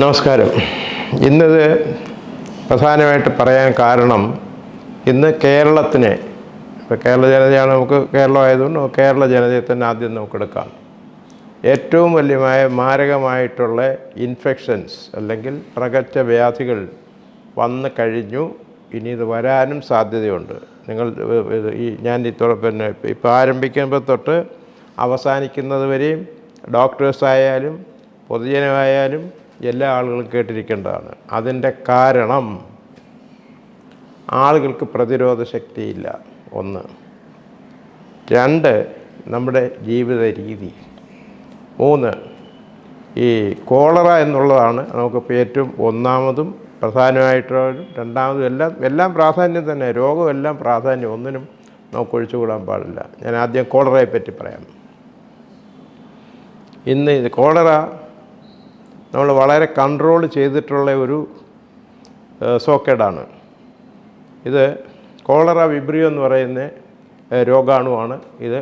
നമസ്കാരം. ഇന്നത് പ്രധാനമായിട്ട് പറയാൻ കാരണം ഇന്ന് കേരളത്തിനെ ഇപ്പോൾ കേരള ജനതയാണ് നമുക്ക് കേരളമായതുകൊണ്ട് കേരള ജനതയെ തന്നെ ആദ്യം നമുക്കെടുക്കാം ഏറ്റവും വലിയമായ മാരകമായിട്ടുള്ള ഇൻഫെക്ഷൻസ് അല്ലെങ്കിൽ പ്രകച്ച വ്യാധികൾ വന്നു കഴിഞ്ഞു. ഇനി ഇത് വരാനും സാധ്യതയുണ്ട്. നിങ്ങൾ ഈ ഞാൻ ഈ പിന്നെ ഇപ്പോൾ ആരംഭിക്കുമ്പോൾ തൊട്ട് അവസാനിക്കുന്നത് വരെയും ഡോക്ടേഴ്സായാലും പൊതുജനമായാലും എല്ലാ ആളുകളും കേട്ടിരിക്കേണ്ടതാണ്. അതിന്റെ കാരണം ആളുകൾക്ക് പ്രതിരോധ ശക്തിയില്ല ഒന്ന്. രണ്ട് നമ്മുടെ ജീവിത രീതി. മൂന്ന് ഈ കോളറ എന്നുള്ളതാണ് നമുക്കിപ്പോൾ ഏറ്റവും ഒന്നാമതും പ്രധാനമായിട്ടുള്ളതും രണ്ടാമതും എല്ലാം എല്ലാം പ്രാധാന്യം തന്നെ. രോഗം എല്ലാം പ്രാധാന്യം. ഒന്നിനും നമുക്ക് ഒഴിച്ചുകൂടാൻ പാടില്ല. ഞാൻ ആദ്യം കോളറയെ പറ്റി പറയാം. ഇന്ന് ഇത് കോളറ നമ്മൾ വളരെ കൺട്രോൾ ചെയ്തിട്ടുള്ള ഒരു സോക്കേഡാണ് ഇത് കോളറ വിബ്രിയോ എന്ന് പറയുന്ന രോഗാണുവാണ് ഇത്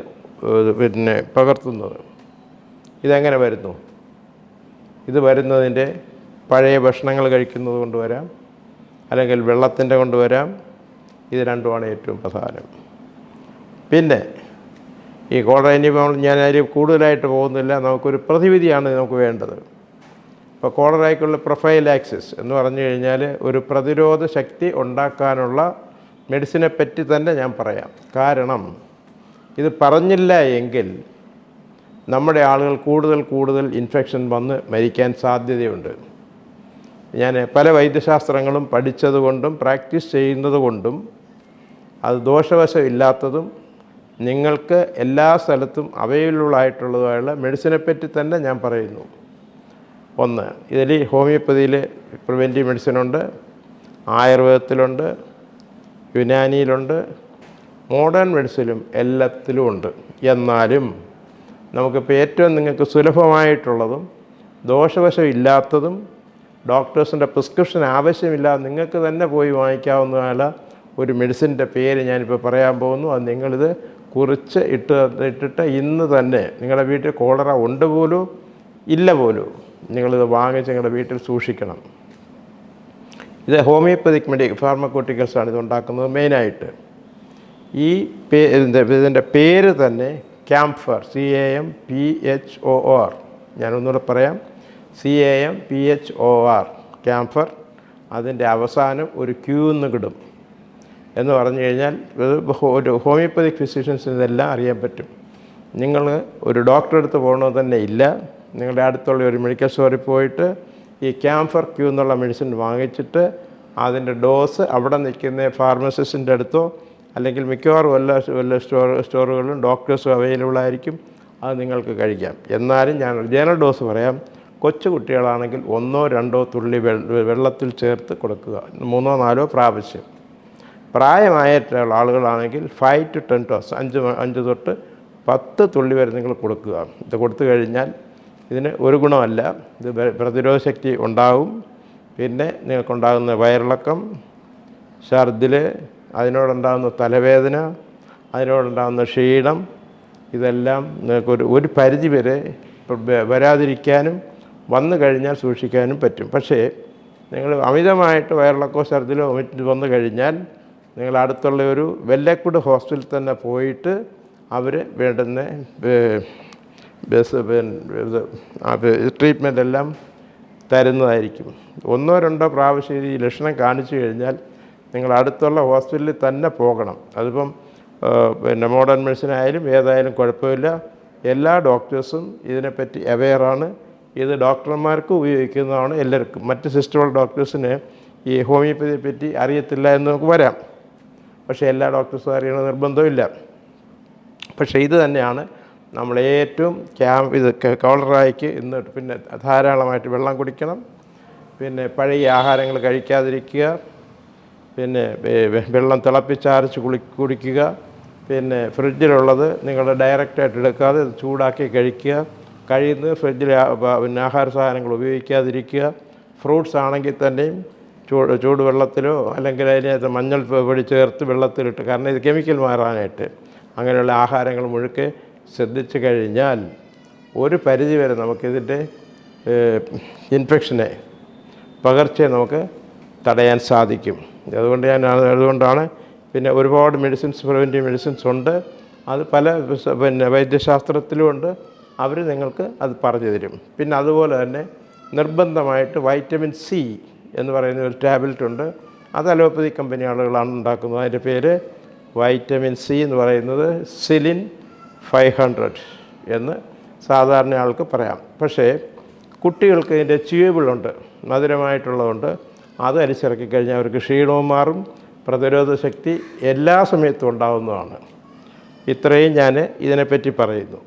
പിന്നെ പകർത്തുന്നത്. ഇതെങ്ങനെ വരുന്നു? ഇത് വരുന്നതിന്റെ പഴയ ഭക്ഷണങ്ങൾ കഴിക്കുന്നത് കൊണ്ട് വരാം അല്ലെങ്കിൽ വെള്ളത്തിന്റെ കൊണ്ട് വരാം. ഇത് രണ്ടുമാണ് ഏറ്റവും പ്രധാനം. പിന്നെ ഈ കോളറ ഇനി ഞാൻ കൂടുതലായിട്ട് പോകുന്നില്ല. നമുക്കൊരു പ്രതിവിധിയാണ് നമുക്ക് വേണ്ടത്. ഇപ്പോൾ കോളറായിക്കുള്ള പ്രൊഫൈൽ ആക്സിസ് എന്ന് പറഞ്ഞു കഴിഞ്ഞാൽ ഒരു പ്രതിരോധ ശക്തി ഉണ്ടാക്കാനുള്ള മെഡിസിനെ പറ്റി തന്നെ ഞാൻ പറയാം. കാരണം ഇത് പറഞ്ഞില്ല എങ്കിൽ നമ്മുടെ ആളുകൾ കൂടുതൽ കൂടുതൽ ഇൻഫെക്ഷൻ വന്ന് മരിക്കാൻ സാധ്യതയുണ്ട്. ഞാൻ പല വൈദ്യശാസ്ത്രങ്ങളും പഠിച്ചതുകൊണ്ടും പ്രാക്ടീസ് ചെയ്യുന്നതുകൊണ്ടും അത് ദോഷവശമില്ലാത്തതും നിങ്ങൾക്ക് എല്ലാ സ്ഥലത്തും അവൈലബിൾ ആയിട്ടുള്ളതുമായുള്ള മെഡിസിനെ പറ്റി തന്നെ ഞാൻ പറയുന്നു. ഒന്ന് ഇതിൽ ഹോമിയോപ്പതിയിൽ പ്രിവെന്റീവ് മെഡിസിനുണ്ട് ആയുർവേദത്തിലുണ്ട് യുനാനിയിലുണ്ട് മോഡേൺ മെഡിസിനും എല്ലാത്തിലും ഉണ്ട്. എന്നാലും നമുക്കിപ്പോൾ ഏറ്റവും നിങ്ങൾക്ക് സുലഭമായിട്ടുള്ളതും ദോഷവശമില്ലാത്തതും ഡോക്ടേഴ്സിന്റെ പ്രിസ്ക്രിപ്ഷൻ ആവശ്യമില്ലാതെ നിങ്ങൾക്ക് തന്നെ പോയി വാങ്ങിക്കാവുന്നതായ ഒരു മെഡിസിന്റെ പേര് ഞാനിപ്പോൾ പറയാൻ പോകുന്നു. അത് നിങ്ങളിത് കുറിച്ച് ഇട്ട് ഇട്ടിട്ട് ഇന്ന് തന്നെ നിങ്ങളുടെ വീട്ടിൽ കോളറ ഉണ്ട് പോലും ഇല്ല പോലും. നിങ്ങളിത് വാങ്ങിച്ച് നിങ്ങളുടെ വീട്ടിൽ സൂക്ഷിക്കണം. ഇത് ഹോമിയോപ്പതിക് മെഡി ഫാർമക്യൂട്ടിക്കൽസാണ് ഇത് ഉണ്ടാക്കുന്നത് മെയിനായിട്ട്. ഈ പേ ഇതിന്റെ പേര് തന്നെ camphor C A M P H O R ഞാനൊന്നുകൂടെ പറയാം. C A M P H O R camphor. അതിന്റെ അവസാനം ഒരു ക്യൂ എന്ന് കിടും. എന്ന് പറഞ്ഞു കഴിഞ്ഞാൽ ഒരു ഹോമിയോപ്പതിക് ഫിസിഷ്യൻസിനെല്ലാം അറിയാൻ പറ്റും. നിങ്ങൾ ഒരു ഡോക്ടറെ അടുത്ത് പോകണമെന്ന് തന്നെ ഇല്ല. നിങ്ങളുടെ അടുത്തുള്ള ഒരു മെഡിക്കൽ സ്റ്റോറിൽ പോയിട്ട് ഈ ക്യാംഫർ ക്യൂ എന്നുള്ള മെഡിസിൻ വാങ്ങിച്ചിട്ട് അതിന്റെ ഡോസ് അവിടെ നിൽക്കുന്ന ഫാർമസിസ്റ്റിന്റെ അടുത്തോ അല്ലെങ്കിൽ മിക്കവാറും എല്ലാ എല്ലാ സ്റ്റോർ സ്റ്റോറുകളിലും ഡോക്ടേഴ്സും അവൈലബിൾ ആയിരിക്കും. അത് നിങ്ങൾക്ക് കഴിക്കാം. എന്നാലും ഞാൻ ജനറൽ ഡോസ് പറയാം. കൊച്ചു കുട്ടികളാണെങ്കിൽ ഒന്നോ രണ്ടോ തുള്ളി വെള്ളത്തിൽ ചേർത്ത് കൊടുക്കുക. മൂന്നോ നാലോ പ്രാവശ്യം. പ്രായമായിട്ടുള്ള ആളുകളാണെങ്കിൽ ഫൈവ് ടു ടെൻ ഡോസ് അഞ്ച് അഞ്ച് തൊട്ട് പത്ത് തുള്ളി വരെ നിങ്ങൾ കൊടുക്കുക. ഇത് കൊടുത്തു കഴിഞ്ഞാൽ ഇതിന് ഒരു ഗുണമല്ല. ഇത് പ്ര- പ്രതിരോധ ശക്തി ഉണ്ടാവും. പിന്നെ നിങ്ങൾക്കുണ്ടാകുന്ന വയറിളക്കം ഛർദിൽ അതിനോടുണ്ടാകുന്ന തലവേദന അതിനോടുണ്ടാകുന്ന ക്ഷീണം ഇതെല്ലാം നിങ്ങൾക്കൊരു ഒരു പരിധി വരെ വരാതിരിക്കാനും വന്നു കഴിഞ്ഞാൽ സൂക്ഷിക്കാനും പറ്റും. പക്ഷേ നിങ്ങൾ അമിതമായിട്ട് വയറിളക്കോ ഛർദിലോ വൊമിറ്റ് വന്നു കഴിഞ്ഞാൽ നിങ്ങൾ അടുത്തുള്ള ഒരു വെല്ലക്കുട് ഹോസ്പിറ്റലിൽ തന്നെ പോയിട്ട് അവർ വേണ്ടുന്ന ബസ് ട്രീറ്റ്മെന്റ് എല്ലാം തരുന്നതായിരിക്കും. ഒന്നോ രണ്ടോ പ്രാവശ്യം ഈ ലക്ഷണം കാണിച്ചു കഴിഞ്ഞാൽ നിങ്ങൾ അടുത്തുള്ള ഹോസ്പിറ്റലിൽ തന്നെ പോകണം. അതിപ്പം പിന്നെ മോഡേൺ മെഡിസിൻ ആയാലും ഏതായാലും കുഴപ്പമില്ല. എല്ലാ ഡോക്ടേഴ്സും ഇതിനെപ്പറ്റി അവെയറാണ് ഇത് ഡോക്ടർമാർക്ക് ഉപയോഗിക്കുന്നതാണ് എല്ലാവർക്കും. മറ്റ് സിസ്റ്റമുള്ള ഡോക്ടേഴ്സിന് ഈ ഹോമിയോപ്പതിയെ പറ്റി അറിയത്തില്ല എന്ന് നമുക്ക് വരാം. പക്ഷേ എല്ലാ ഡോക്ടേഴ്സും അറിയണ നിർബന്ധമില്ല. പക്ഷേ ഇത് തന്നെയാണ് നമ്മൾ ഏറ്റവും ക്യാമ്പ് ഇത് കോളറായിക്ക് ഇന്ന് പിന്നെ ധാരാളമായിട്ട് വെള്ളം കുടിക്കണം. പിന്നെ പഴയ ആഹാരങ്ങൾ കഴിക്കാതിരിക്കുക. പിന്നെ വെള്ളം തിളപ്പിച്ചാറിച്ച് കുളി കുടിക്കുക. പിന്നെ ഫ്രിഡ്ജിലുള്ളത് നിങ്ങൾ ഡയറക്റ്റായിട്ട് എടുക്കാതെ ചൂടാക്കി കഴിക്കുക. കഴിയുന്നത് ഫ്രിഡ്ജിൽ പിന്നെ ആഹാര സാധനങ്ങൾ ഉപയോഗിക്കാതിരിക്കുക. ഫ്രൂട്ട്സ് ആണെങ്കിൽ തന്നെയും ചൂട് ചൂടുവെള്ളത്തിലോ അല്ലെങ്കിൽ അതിനകത്ത് മഞ്ഞൾ പൊടി ചേർത്ത് വെള്ളത്തിലിട്ട് കാരണം ഇത് കെമിക്കൽ മാറാനായിട്ട് അങ്ങനെയുള്ള ആഹാരങ്ങൾ മുഴുക്കെ ശ്രദ്ധിച്ചു കഴിഞ്ഞാൽ ഒരു പരിധി വരെ നമുക്കിതിന്റെ ഇൻഫെക്ഷനെ പകർച്ചയെ നമുക്ക് തടയാൻ സാധിക്കും. അതുകൊണ്ട് ഞാൻ അതുകൊണ്ടാണ് പിന്നെ ഒരുപാട് മെഡിസിൻസ് പ്രിവെന്റീവ് മെഡിസിൻസ് ഉണ്ട്. അത് പല പിന്നെ വൈദ്യശാസ്ത്രത്തിലും ഉണ്ട്. അവർ നിങ്ങൾക്ക് അത് പറഞ്ഞു തരും. പിന്നെ അതുപോലെ തന്നെ നിർബന്ധമായിട്ട് വൈറ്റമിൻ സി എന്ന് പറയുന്ന ഒരു ടാബ്ലറ്റ് ഉണ്ട്. അത് അലോപ്പതി കമ്പനി ആളുകളാണ് ഉണ്ടാക്കുന്നത്. അതിന്റെ പേര് വൈറ്റമിൻ സി എന്ന് പറയുന്നത്. സിലിൻ ഫൈവ് ഹൺഡ്രഡ് എന്ന് സാധാരണ ആൾക്ക് പറയാം. പക്ഷേ കുട്ടികൾക്ക് ഇതിന്റെ ച്യൂബിളുണ്ട് മധുരമായിട്ടുള്ളതുണ്ട്. അത് അരിച്ചിറക്കി കഴിഞ്ഞാൽ അവർക്ക് ക്ഷീണവും മാറും പ്രതിരോധ ശക്തി എല്ലാ സമയത്തും ഉണ്ടാവുന്നതാണ്. ഇത്രയും ഞാൻ ഇതിനെപ്പറ്റി പറയുന്നു.